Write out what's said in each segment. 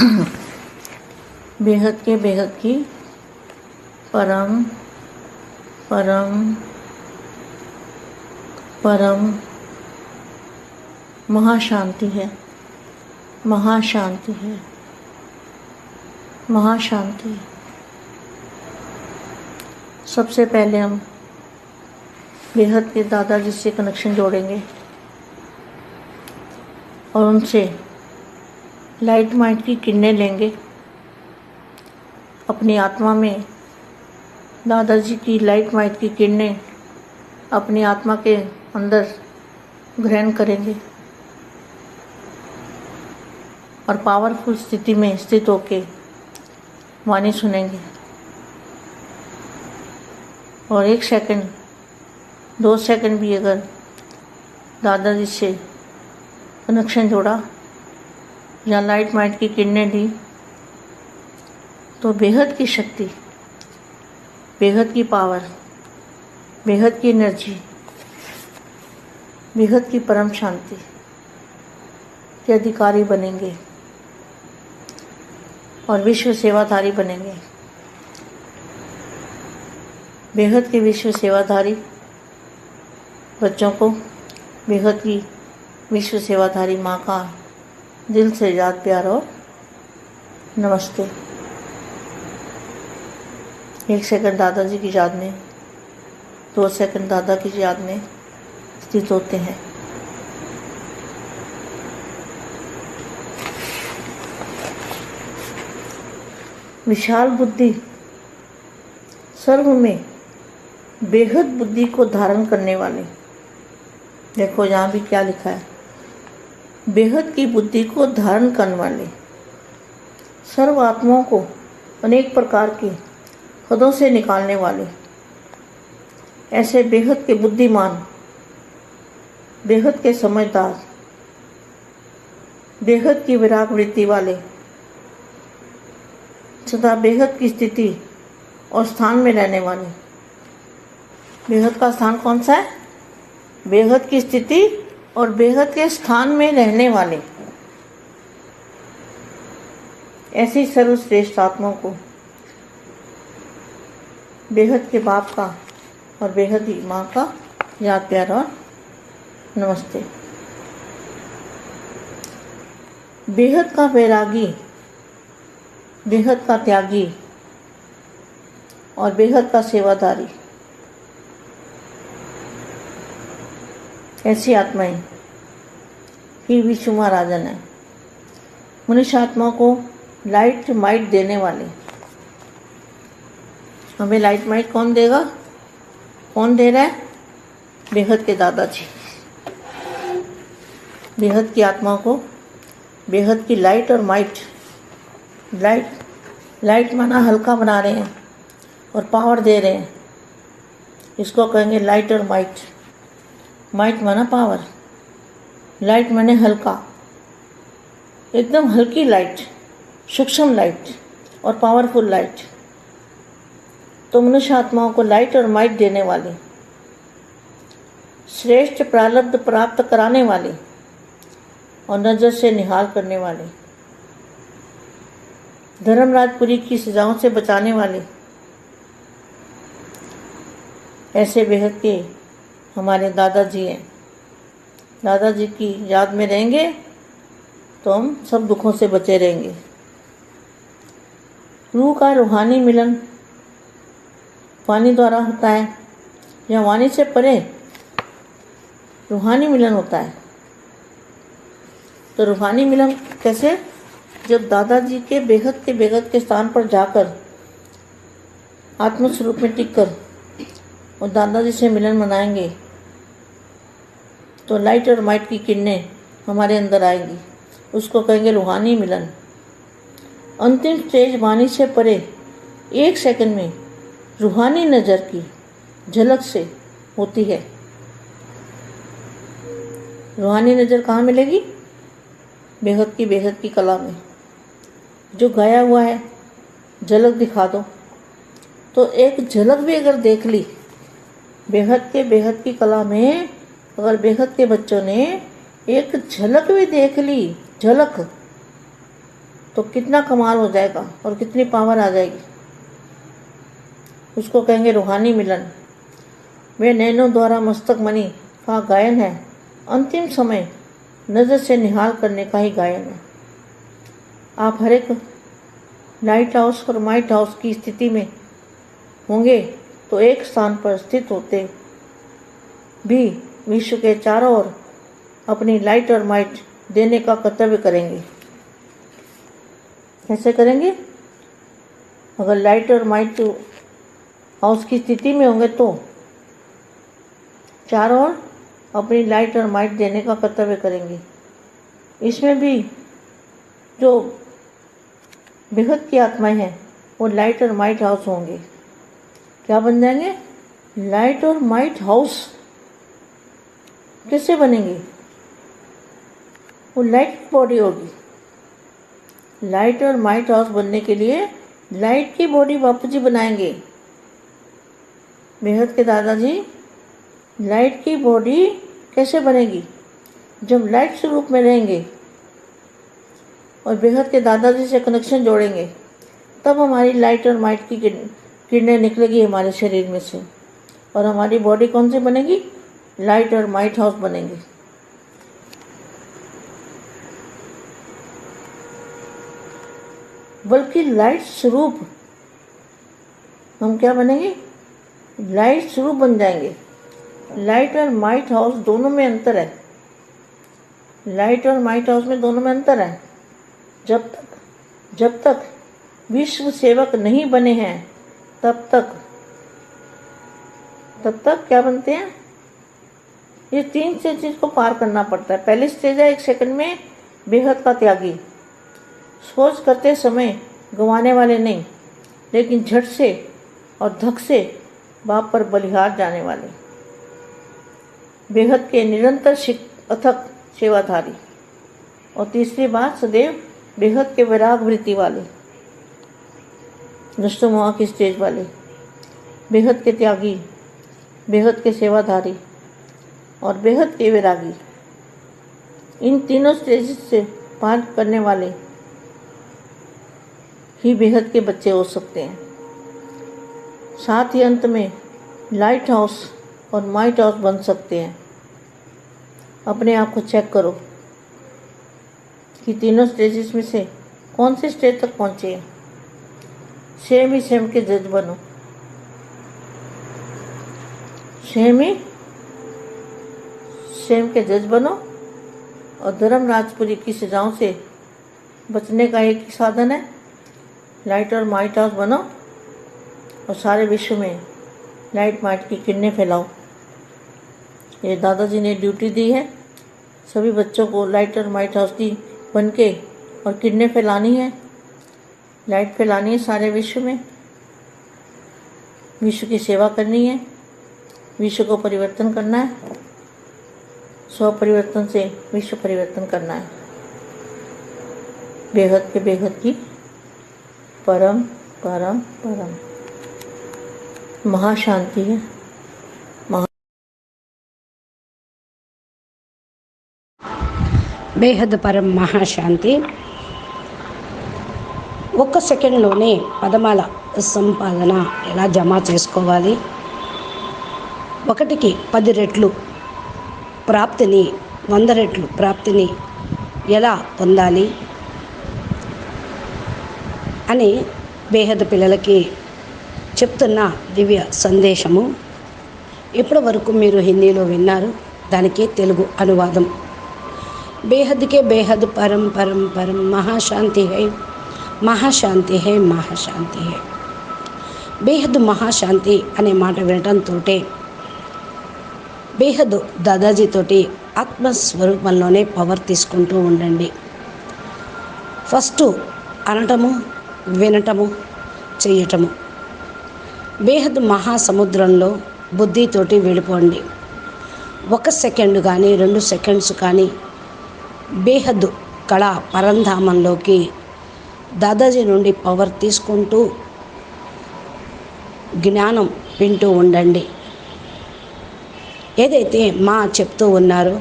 बेहद के बेहद की परम परम परम महाशांति है। महाशांति है। महाशांति। सबसे पहले हम बेहद के दादाजी से कनेक्शन जोड़ेंगे और उनसे लाइट माइंड की किरणें लेंगे। अपनी आत्मा में दादाजी की लाइट माइंड की किरणें अपनी आत्मा के अंदर ग्रहण करेंगे और पावरफुल स्थिति में स्थित होके वाणी सुनेंगे। और एक सेकंड दो सेकंड भी अगर दादाजी से कनेक्शन जोड़ा या लाइट माइट की किरणें दी तो बेहद की शक्ति, बेहद की पावर, बेहद की एनर्जी, बेहद की परम शांति के अधिकारी बनेंगे और विश्व सेवाधारी बनेंगे। बेहद के विश्व सेवाधारी बच्चों को, बेहद की विश्व सेवाधारी माँ का दिल से याद प्यार और नमस्ते। एक सेकंड दादाजी की याद में, दो सेकंड दादा की याद में स्थित होते हैं। विशाल बुद्धि सर्व में बेहद बुद्धि को धारण करने वाले। देखो यहाँ भी क्या लिखा है। बेहद की बुद्धि को धारण करने वाले। सर्व आत्माओं को अनेक प्रकार के हदों से निकालने वाले। ऐसे बेहद के बुद्धिमान, बेहद के समझदार, बेहद की विराग वृत्ति वाले सदा बेहद की स्थिति और स्थान में रहने वाले। बेहद का स्थान कौन सा है? बेहद की स्थिति और बेहद के स्थान में रहने वाले। ऐसी सर्वश्रेष्ठ आत्माओं को बेहद के बाप का और बेहद ही माँ का याद प्यार और नमस्ते। बेहद का बैरागी बेहद का त्यागी और बेहद का सेवादारी। ऐसी आत्माएँ ही। विश्व महाराजन है मनुष्य आत्मा को लाइट माइट देने वाले। हमें लाइट माइट कौन देगा? कौन दे रहा है? बेहद के दादाजी। बेहद की आत्मा को बेहद की लाइट और माइट लाइट लाइट माना हल्का बना रहे हैं और पावर दे रहे हैं। इसको कहेंगे लाइट और माइट माइट माना पावर, लाइट माने हल्का, एकदम हल्की लाइट, सूक्ष्म लाइट और पावरफुल लाइट तो मनुष्य आत्माओं को लाइट और माइट देने वाले, श्रेष्ठ प्रारब्ध प्राप्त कराने वाले और नज़र से निहाल करने वाले, धर्मराजपुरी की सजाओं से बचाने वाले, ऐसे बेहद के हमारे दादाजी हैं। दादाजी की याद में रहेंगे तो हम सब दुखों से बचे रहेंगे। रूह का रूहानी मिलन वाणी द्वारा होता है। या वाणी से परे रूहानी मिलन होता है। तो रूहानी मिलन कैसे? जब दादाजी के बेहद के बेहद के स्थान पर जाकर आत्मस्वरूप में टिक कर और दादाजी से मिलन मनाएँगे। तो लाइट और माइट की किरणें हमारे अंदर आएँगी। उसको कहेंगे रूहानी मिलन। अंतिम स्टेज वाणी से परे एक सेकंड में रूहानी नज़र की झलक से होती है। रूहानी नज़र कहाँ मिलेगी? बेहद की बेहद की कला में। जो गाया हुआ है, झलक दिखा दो। तो एक झलक भी अगर देख ली बेहद के बेहद की कला में, अगर बेहद के बच्चों ने एक झलक भी देख ली, झलक तो कितना कमाल हो जाएगा और कितनी पावर आ जाएगी। उसको कहेंगे रूहानी मिलन। वे नैनों द्वारा मस्तक मनी का गायन है। अंतिम समय नज़र से निहाल करने का ही गायन है। आप हर एक लाइट हाउस और माइट हाउस की स्थिति में होंगे। तो एक स्थान पर स्थित होते भी विश्व के चारों ओर अपनी लाइट और माइट देने का कर्तव्य करेंगे। कैसे करेंगे? अगर लाइट और माइट हाउस की स्थिति में होंगे तो चारों ओर अपनी लाइट और माइट देने का कर्तव्य करेंगे। इसमें भी जो बेहद की आत्माएँ हैं, वो लाइट और माइट हाउस होंगे। क्या बन जाएँगे? लाइट और माइट हाउस कैसे बनेंगे? वो लाइट बॉडी होगी। लाइट और माइट हाउस बनने के लिए लाइट की बॉडी बापू जी बनाएँगे। बेहद के दादाजी लाइट की बॉडी कैसे बनेगी? जब लाइट स्वरूप में रहेंगे और बेहद के दादाजी से कनेक्शन जोड़ेंगे, तब हमारी लाइट और माइट की किरणें निकलेगी हमारे शरीर में से। और हमारी बॉडी कौन सी बनेगी? लाइट और माइट हाउस बनेंगे। बल्कि लाइट स्वरूप, हम क्या बनेंगे? लाइट स्वरूप बन जाएँगे। लाइट और माइट हाउस दोनों में अंतर है। लाइट और माइट हाउस में दोनों में अंतर है। जब तक जब तक विश्व सेवक नहीं बने हैं तब तक। तब तक क्या बनते हैं? ये तीन स्टेजेस को पार करना पड़ता है। पहली स्टेज है एक सेकंड में बेहद का त्यागी। सोच करते समय गंवाने वाले नहीं, लेकिन झट से और धक से बाप पर बलिहार जाने वाले। बेहद के निरंतर अथक सेवाधारी। और तीसरी बात, सदैव बेहद के विराग वृत्ति वाले। नष्टमोहा की स्टेज वाले। बेहद के त्यागी, बेहद के सेवाधारी और बेहद के विरागी। इन तीनों स्टेज से पार करने वाले ही बेहद के बच्चे हो सकते हैं। साथ ही अंत में लाइट हाउस और माइट हाउस बन सकते हैं। अपने आप को चेक करो कि तीनों स्टेजेस में से कौन से स्टेज तक पहुँचे हैं। सेम ही सेम के जज बनो। सेम ही सेम के जज बनो और धर्म राजपुरी की सजाओं से बचने का एक ही साधन है। लाइट और माइट हाउस बनो और सारे विश्व में लाइट माइट की किरणें फैलाओ। ये दादाजी ने ड्यूटी दी है। सभी बच्चों को लाइट और माइट हाउस की बन के और किरणें फैलानी है। लाइट फैलानी है सारे विश्व में। विश्व की सेवा करनी है। विश्व को परिवर्तन करना है। स्व परिवर्तन से विश्व परिवर्तन करना है। बेहद के बेहद की परम परम परम। महाशांति है। महा बेहद परम महाशांति। ఒక్క సెకండ్లోనే పదమాల సంపాదన ఎలా జమ చేసుకోవాలి? ఒకటికి పది రెట్లు ప్రాప్తిని వంద రెట్లు ప్రాప్తిని ఎలా పొందాలి? అని బేహద పిల్లలకి చెప్తున్న దివ్య సందేశము. ఇప్పటి వరకు మీరు హిందీలో విన్నారు దానికి తెలుగు అనువాదం. బేహద్కే బేహద్ పరం పరం పరం మహాశాంతి హై. మహాశాంతి హే మహాశాంతి హే. బేహద్ మహాశాంతి అనే మాట వినటంతో బేహద్ దాదాజీతోటి ఆత్మస్వరూపంలోనే పవర్ తీసుకుంటూ ఉండండి. ఫస్ట్ అనటము వినటము చేయటము బేహద్ మహాసముద్రంలో బుద్ధితోటి వెళ్ళిపోండి. ఒక సెకండ్ కానీ రెండు సెకండ్స్ కానీ బేహద్ కళ పరంధామంలోకి దాదాజీ నుండి పవర్ తీసుకుంటూ జ్ఞానం వింటూ ఉండండి. ఏదైతే మా చెప్తూ ఉన్నారో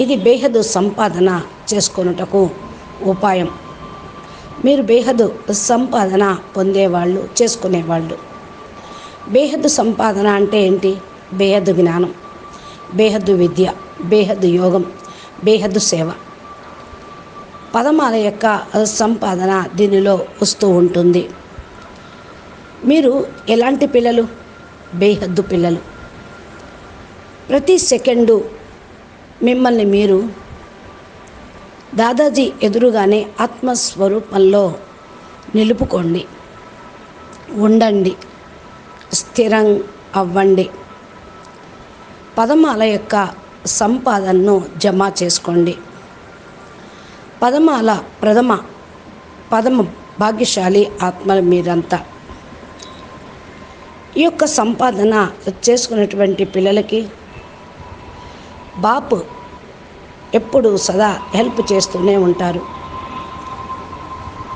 ఇది బేహదు సంపాదన చేసుకొనుటకు ఉపాయం. మీరు బేహదు సంపాదన పొందేవాళ్ళు చేసుకునేవాళ్ళు. బేహద్దు సంపాదన అంటే ఏంటి? బేహద్దు జ్ఞానం బేహద్దు విద్య బేహదు యోగం బేహద్దు సేవ. పదమాల యొక్క సంపాదన దీనిలో వస్తూ ఉంటుంది. మీరు ఎలాంటి పిల్లలు? బేహద్దు పిల్లలు. ప్రతి సెకండు మిమ్మల్ని మీరు దాదాజీ ఎదురుగానే ఆత్మస్వరూపంలో నిలుపుకోండి. ఉండండి. స్థిరం అవ్వండి. పదమాల యొక్క సంపాదనను జమ చేసుకోండి. పదమాల ప్రథమ పదమ భాగ్యశాలి ఆత్మల మీరంతా ఈ యొక్క సంపాదన చేసుకున్నటువంటి పిల్లలకి బాపు ఎప్పుడు సదా హెల్ప్ చేస్తూనే ఉంటారు.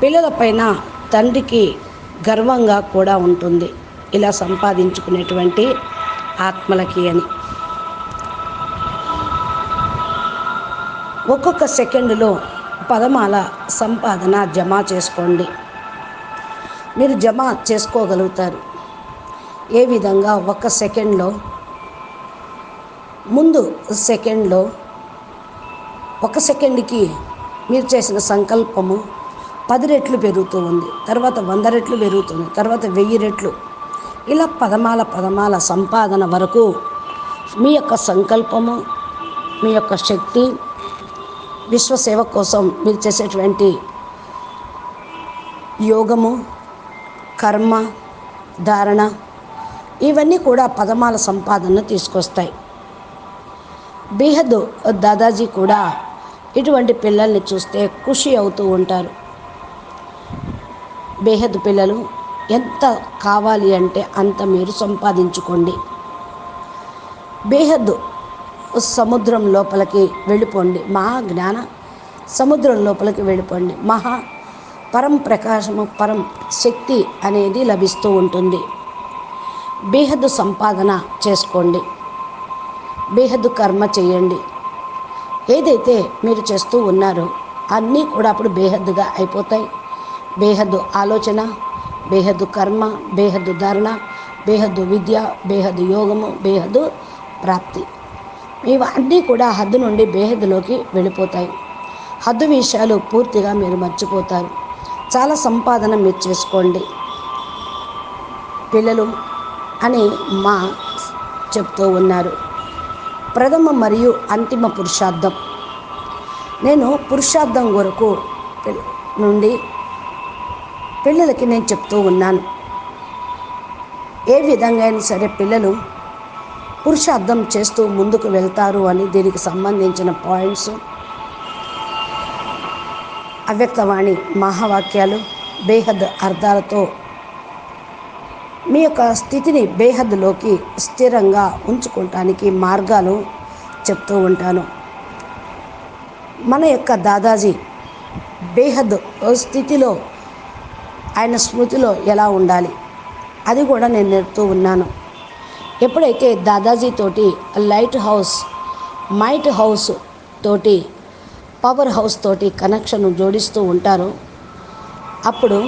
పిల్లలపైన తండ్రికి గర్వంగా కూడా ఉంటుంది. ఇలా సంపాదించుకునేటువంటి ఆత్మలకి అని. ఒక్కొక్క సెకండులో పదమాల సంపాదన జమ చేసుకోండి. మీరు జమ చేసుకోగలుగుతారు. ఏ విధంగా? ఒక సెకండ్లో. ముందు సెకండ్లో. ఒక సెకండ్కి మీరు చేసిన సంకల్పము పది రెట్లు పెరుగుతూ ఉంది. తర్వాత వంద రెట్లు పెరుగుతుంది తర్వాత వెయ్యి రెట్లు. ఇలా పదమాల పదమాల సంపాదన వరకు మీ యొక్క సంకల్పము మీ యొక్క శక్తి విశ్వసేవ కోసం మీరు చేసేటువంటి యోగము కర్మ ధారణ ఇవన్నీ కూడా పదమాల సంపాదనను తీసుకొస్తాయి. బేహద్ దాదాజీ కూడా ఇటువంటి పిల్లల్ని చూస్తే ఖుషి అవుతూ ఉంటారు. బేహద్ పిల్లలు ఎంత కావాలి అంటే అంత మీరు సంపాదించుకోండి. బేహద్దు సముద్రం లోపలికి వెళ్ళిపోండి. మహా జ్ఞాన సముద్రం లోపలికి వెళ్ళిపోండి. మహా పరం ప్రకాశము పరం శక్తి అనేది లభిస్తూ ఉంటుంది. బేహద్దు సంపాదన చేసుకోండి. బేహద్దు కర్మ చేయండి. ఏదైతే మీరు చేస్తూ ఉన్నారో అన్నీ కూడా అప్పుడు బేహద్దుగా అయిపోతాయి. బేహద్దు ఆలోచన బేహద్దు కర్మ బేహద్దు ధారణ బేహద్దు విద్య బేహద్దు యోగము బేహద్దు ప్రాప్తి. ఇవన్నీ కూడా హద్దు నుండి బేహద్దులోకి వెళ్ళిపోతాయి. హద్దు విషయాలు పూర్తిగా మీరు మర్చిపోతారు. చాలా సంపాదన మీరు చేసుకోండి. పిల్లలు అని మా చెప్తూ ఉన్నారు. ప్రథమ మరియు అంతిమ పురుషార్థం. నేను పురుషార్థం కొరకు నుండి పిల్లలకి నేను చెప్తూ ఉన్నాను. ఏ విధంగా అయినా సరే పిల్లలు పురుషార్థం చేస్తూ ముందుకు వెళ్తారు అని దీనికి సంబంధించిన పాయింట్స్. అవ్యక్తవాణి మహావాక్యాలు బేహద్ అర్థాలతో మీ యొక్క స్థితిని బేహద్లోకి స్థిరంగా ఉంచుకోవటానికి మార్గాలు చెప్తూ ఉంటాను. మన యొక్క దాదాజీ బేహద్ స్థితిలో ఆయన స్మృతిలో ఎలా ఉండాలి? అది కూడా నేను నేర్పుతూ ఉన్నాను. ఎప్పుడైతే దాదాజీ తోటి లైట్ హౌస్ మైట్ హౌస్ తోటి పవర్ హౌస్ తోటి కనెక్షన్ జోడిస్తూ ఉంటారో అప్పుడు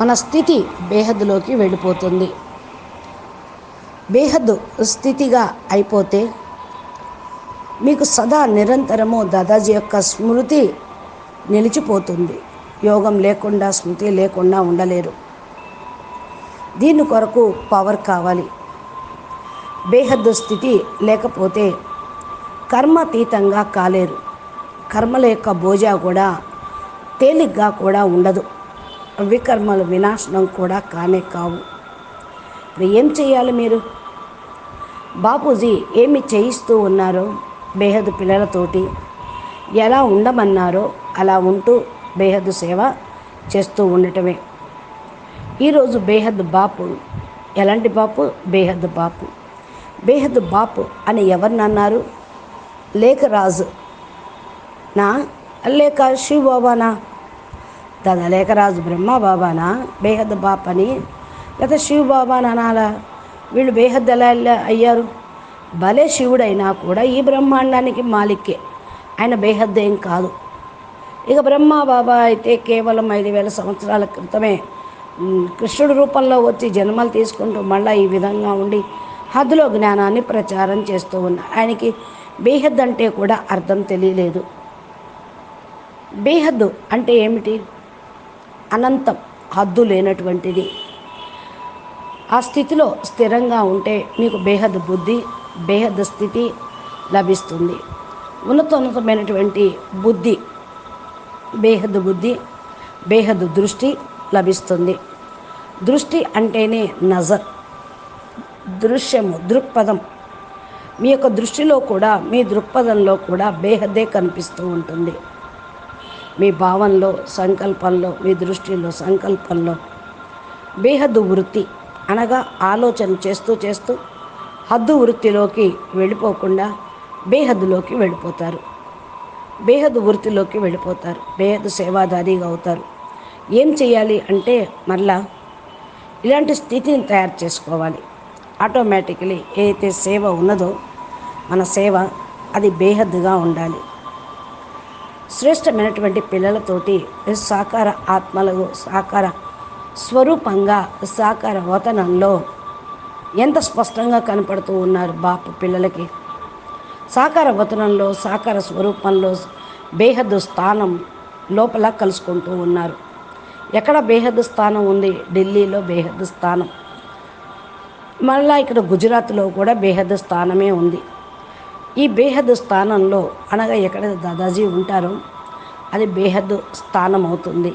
మన స్థితి బేహద్దులోకి వెళ్ళిపోతుంది. బేహద్దు స్థితిగా అయిపోతే మీకు సదా నిరంతరము దాదాజీ యొక్క స్మృతి నిలిచిపోతుంది. యోగం లేకుండా స్మృతి లేకుండా ఉండలేరు. దీని కొరకు పవర్ కావాలి. బేహద్దు స్థితి లేకపోతే కర్మతీతంగా కాలేరు. కర్మల యొక్క బోజా కూడా తేలిగ్గా కూడా ఉండదు. వికర్మల వినాశనం కూడా కానే కావు. ఇప్పుడు ఏం చేయాలి మీరు? బాపూజీ ఏమి చేయిస్తూ ఉన్నారో బేహద్దు పిల్లలతోటి? ఎలా ఉండమన్నారో అలా ఉంటూ బేహద్దు సేవ చేస్తూ ఉండటమే. ఈరోజు బేహద్ బాపు. ఎలాంటి బాపు? బేహద్ బాపు. బేహద్ బాప్ అని ఎవరిని అన్నారు? లేఖరాజు నా? లేక శివ బాబానా తన లేఖరాజు బ్రహ్మ బాబానా బేహద్ బాప్ అని. లేదా శివ బాబాని అనాలా వీళ్ళు బేహద్ ఎలా అయ్యారు? భలే శివుడైనా కూడా ఈ బ్రహ్మాండానికి మాలిక్కే. ఆయన బేహద్ ఏం కాదు. ఇక బ్రహ్మ బాబా అయితే కేవలం ఐదు వేల సంవత్సరాల క్రితమే కృష్ణుడి రూపంలో వచ్చి జన్మలు తీసుకుంటూ మళ్ళీ ఈ విధంగా ఉండి హద్దులో జ్ఞానాన్ని ప్రచారం చేస్తూ ఉన్నారు ఆయనకి బేహద్ అంటే కూడా అర్థం తెలియలేదు. బేహద్దు అంటే ఏమిటి? అనంతం హద్దు లేనటువంటిది. ఆ స్థితిలో స్థిరంగా ఉంటే మీకు బేహద్ బుద్ధి బేహద్ స్థితి లభిస్తుంది. ఉన్నతోన్నతమైనటువంటి బుద్ధి బేహద్ బుద్ధి బేహద్ దృష్టి లభిస్తుంది. దృష్టి అంటేనే నజర్. దృశ్యము దృక్పథం. మీ యొక్క దృష్టిలో కూడా మీ దృక్పథంలో కూడా బేహద్దే కనిపిస్తూ ఉంటుంది. మీ భావంలో సంకల్పంలో మీ దృష్టిలో సంకల్పంలో బేహద్దు వృత్తి అనగా ఆలోచన చేస్తూ చేస్తూ హద్దు వృత్తిలోకి వెళ్ళిపోకుండా బేహద్దులోకి వెళ్ళిపోతారు. బేహద్దు వృత్తిలోకి వెళ్ళిపోతారు. బేహద్దు సేవాదారిగా అవుతారు. ఏం చేయాలి అంటే మళ్ళా ఇలాంటి స్థితిని తయారు చేసుకోవాలి. ఆటోమేటికలీ ఏదైతే సేవ ఉన్నదో మన సేవ అది బేహద్దుగా ఉండాలి. శ్రేష్టమైనటువంటి పిల్లలతోటి సాకార ఆత్మలకు సాకార స్వరూపంగా సాకార వతనంలో ఎంత స్పష్టంగా కనపడుతూ ఉన్నారు బాపు పిల్లలకి. సాకార వతనంలో సాకార స్వరూపంలో బేహద్దు స్థానం లోపల కలుసుకుంటూ ఉన్నారు. ఎక్కడ బేహద్దు స్థానం ఉంది? ఢిల్లీలో బేహద్దు స్థానం. మళ్ళా ఇక్కడ గుజరాత్లో కూడా బేహద్ స్థానమే ఉంది. ఈ బేహద్ స్థానంలో అనగా ఎక్కడ దాదాజీ ఉంటారో అది బేహద్ స్థానం అవుతుంది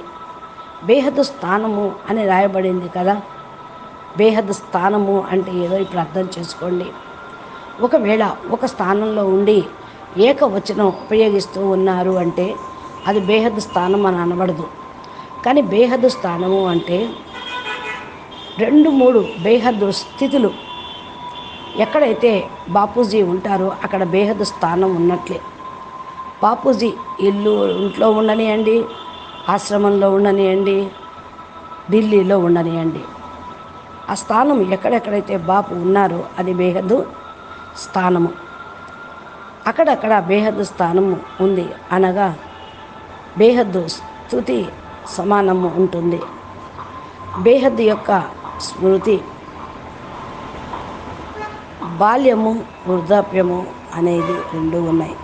బేహద్దు స్థానము అని రాయబడింది కదా? బేహద్దు స్థానము అంటే ఏదో ఇప్పుడు అర్థం చేసుకోండి. ఒకవేళ ఒక స్థానంలో ఉండి ఏకవచనం ఉపయోగిస్తూ ఉన్నారు అంటే అది బేహద్ స్థానం అని అనబడదు. కానీ బేహద్దు స్థానము అంటే రెండు మూడు బేహద్దు స్థితులు. ఎక్కడైతే బాపూజీ ఉంటారో అక్కడ బేహద్దు స్థానం ఉన్నట్లే. బాపూజీ ఇల్లు ఇంట్లో ఉండనియండి ఆశ్రమంలో ఉండనియండి ఢిల్లీలో ఉండనియండి. ఆ స్థానం ఎక్కడెక్కడైతే బాపు ఉన్నారో అది బేహద్దు స్థానము. అక్కడక్కడ బేహద్దు స్థానము ఉంది అనగా బేహద్దు స్థుతి సమానము ఉంటుంది. బేహద్దు యొక్క స్మృతి. బాల్యము వృద్ధాప్యము అనేది రెండు ఉన్నాయి.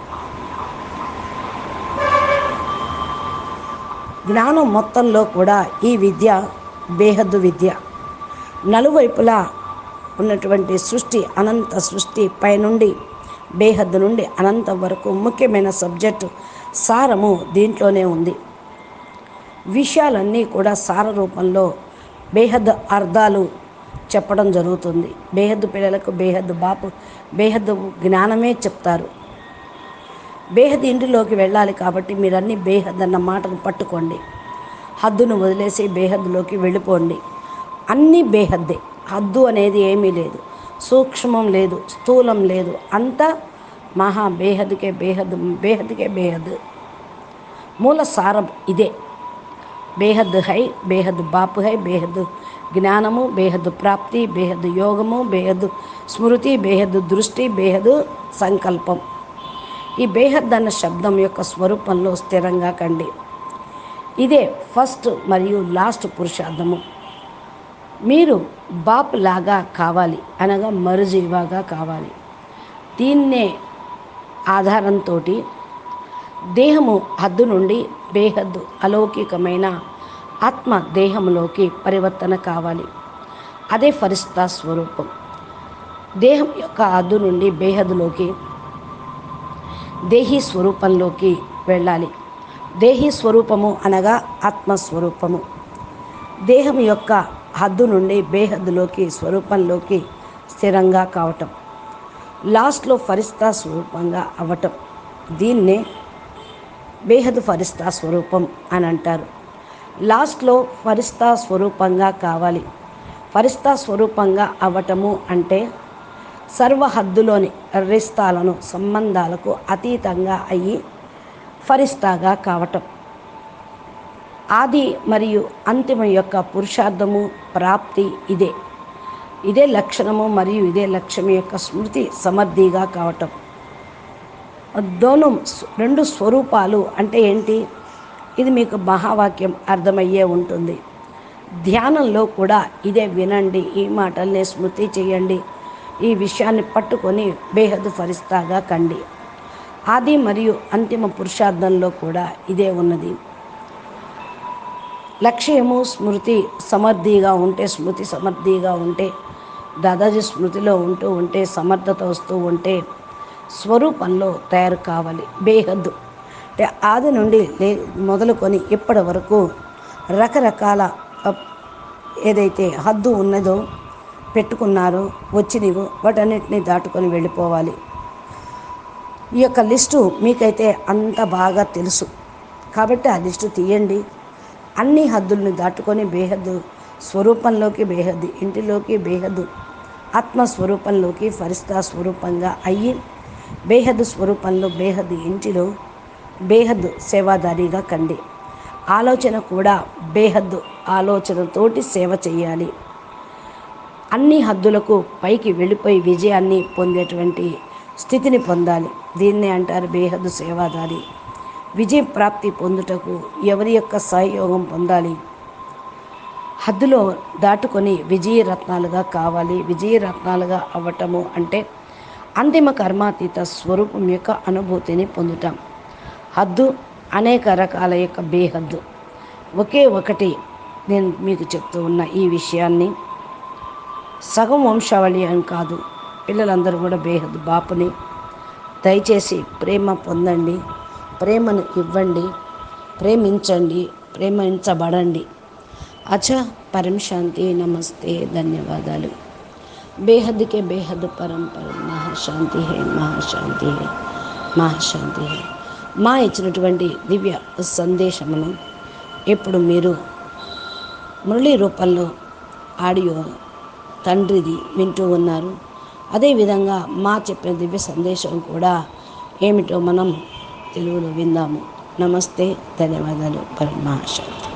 జ్ఞానం మొత్తంలో కూడా ఈ విద్య బేహద్దు విద్య. నలువైపులా ఉన్నటువంటి సృష్టి అనంత సృష్టి పైనుండి బేహద్దు నుండి అనంతం వరకు ముఖ్యమైన సబ్జెక్టు సారము దీంట్లోనే ఉంది. విషయాలన్నీ కూడా సార రూపంలో బేహద్ అర్థాలు చెప్పడం జరుగుతుంది. బేహద్దు పిల్లలకు బేహద్ బాపు బేహద్ జ్ఞానమే చెప్తారు. బేహద్ ఇంటిలోకి వెళ్ళాలి కాబట్టి మీరన్నీ బేహద్ అన్న మాటను పట్టుకోండి. హద్దును వదిలేసి బేహద్లోకి వెళ్ళిపోండి. అన్నీ బేహద్దే. హద్దు అనేది ఏమీ లేదు. సూక్ష్మం లేదు స్థూలం లేదు. అంతా మహా బేహద్కే బేహద్ బేహద్కే బేహద్. మూల సారం ఇదే. బేహద్ హై బేహద్ బాపు హై బేహద్ జ్ఞానము బేహద్ ప్రాప్తి బేహద్ యోగము బేహద్ స్మృతి బేహద్ దృష్టి బేహద్ సంకల్పం. ఈ బేహద్ అన్న శబ్దం యొక్క స్వరూపంలో స్థిరంగా కండి. ఇదే ఫస్ట్ మరియు లాస్ట్ పురుషార్థము. మీరు బాప్ లాగా కావాలి అనగా మరుజీవాగా కావాలి. దీన్నే ఆధారంతో దేహము హద్దు నుండి బేహద్దు అలౌకికమైన ఆత్మ దేహంలోకి పరివర్తన కావాలి. అదే ఫరిస్తా స్వరూపం. దేహం యొక్క హద్దు నుండి బేహద్దులోకి దేహీ స్వరూపంలోకి వెళ్ళాలి. దేహీ స్వరూపము అనగా ఆత్మస్వరూపము దేహం యొక్క హద్దు నుండి బేహద్దులోకి స్వరూపంలోకి స్థిరంగా కావటం. లాస్ట్లో ఫరిస్తా స్వరూపంగా అవ్వటం దీన్నే బేహద్ ఫరిస్తా స్వరూపం అని అంటారు. లాస్ట్లో ఫరిస్తా స్వరూపంగా కావాలి. ఫరిస్తా స్వరూపంగా అవ్వటము అంటే సర్వ హద్దులోని రిస్తాలను సంబంధాలకు అతీతంగా అయ్యి ఫరిస్తాగా కావటం. ఆది మరియు అంతిమ యొక్క పురుషార్థము ప్రాప్తి ఇదే. ఇదే లక్షణము మరియు ఇదే లక్ష్యం యొక్క స్మృతి సమర్థిగా కావటం. దోను రెండు స్వరూపాలు అంటే ఏంటి? ఇది మీకు మహావాక్యం అర్థమయ్యే ఉంటుంది. ధ్యానంలో కూడా ఇదే వినండి ఈ మాటల్ని స్మృతి చేయండి ఈ విషయాన్ని పట్టుకొని బేహదు ఫరిస్తాగా కండి. ఆది మరియు అంతిమ పురుషార్థంలో కూడా ఇదే ఉన్నది. లక్ష్యము స్మృతి సమర్థిగా ఉంటే స్మృతి సమర్థిగా ఉంటే దాదాజీ స్మృతిలో ఉంటూ ఉంటే సమర్థత వస్తూ ఉంటే స్వరూపంలో తయారు కావాలి. బేహద్దు. అంటే ఆది నుండి లే మొదలుకొని ఇప్పటి వరకు రకరకాల ఏదైతే హద్దు ఉన్నదో పెట్టుకున్నారో వచ్చినవో వాటన్నిటిని దాటుకొని వెళ్ళిపోవాలి. ఈ యొక్క లిస్టు మీకైతే అంత బాగా తెలుసు. కాబట్టి ఆ లిస్టు తీయండి. అన్ని హద్దుల్ని దాటుకొని బేహద్దు స్వరూపంలోకి బేహద్దు ఇంటిలోకి బేహద్దు ఆత్మస్వరూపంలోకి ఫరిస్తా స్వరూపంగా అయ్యి బేహద్ స్వరూపంలో బేహద్ ఇంటిలో బేహద్దు సేవాదారిగా కండి. ఆలోచన కూడా బేహద్ ఆలోచనతోటి సేవ చేయాలి. అన్ని హద్దులకు పైకి వెళ్ళిపోయి విజయాన్ని పొందేటువంటి స్థితిని పొందాలి. దీన్నే అంటారు బేహద్దు సేవాదారి. విజయ ప్రాప్తి పొందుటకు ఎవరి యొక్క సహయోగం పొందాలి? హద్దులో దాటుకొని విజయరత్నాలుగా కావాలి. విజయరత్నాలుగా అవ్వటము అంటే అంతిమ కర్మాతీత స్వరూపం యొక్క అనుభూతిని పొందుతాం. హద్దు అనేక రకాల యొక్క బేహద్దు. ఒకే ఒకటి నేను మీకు చెప్తూ ఉన్న ఈ విషయాన్ని సగం వంశావళి అని కాదు పిల్లలందరూ కూడా బేహద్దు బాపుని. దయచేసి ప్రేమ పొందండి ప్రేమను ఇవ్వండి ప్రేమించండి ప్రేమించబడండి. అచ పరం శాంతి నమస్తే ధన్యవాదాలు. బేహద్కే బేహద్ పరంపర మహాశాంతి హే మహాశాంతి హే మహాశాంతి హే. మా ఇచ్చినటువంటి దివ్య సందేశమును ఇప్పుడు మీరు మురళీ రూపంలో ఆడియో తండ్రిది వింటూ ఉన్నారు. అదేవిధంగా మా చెప్పిన దివ్య సందేశం కూడా ఏమిటో మనం తెలుగులో విందాము. నమస్తే ధన్యవాదాలు పరమాశాంతి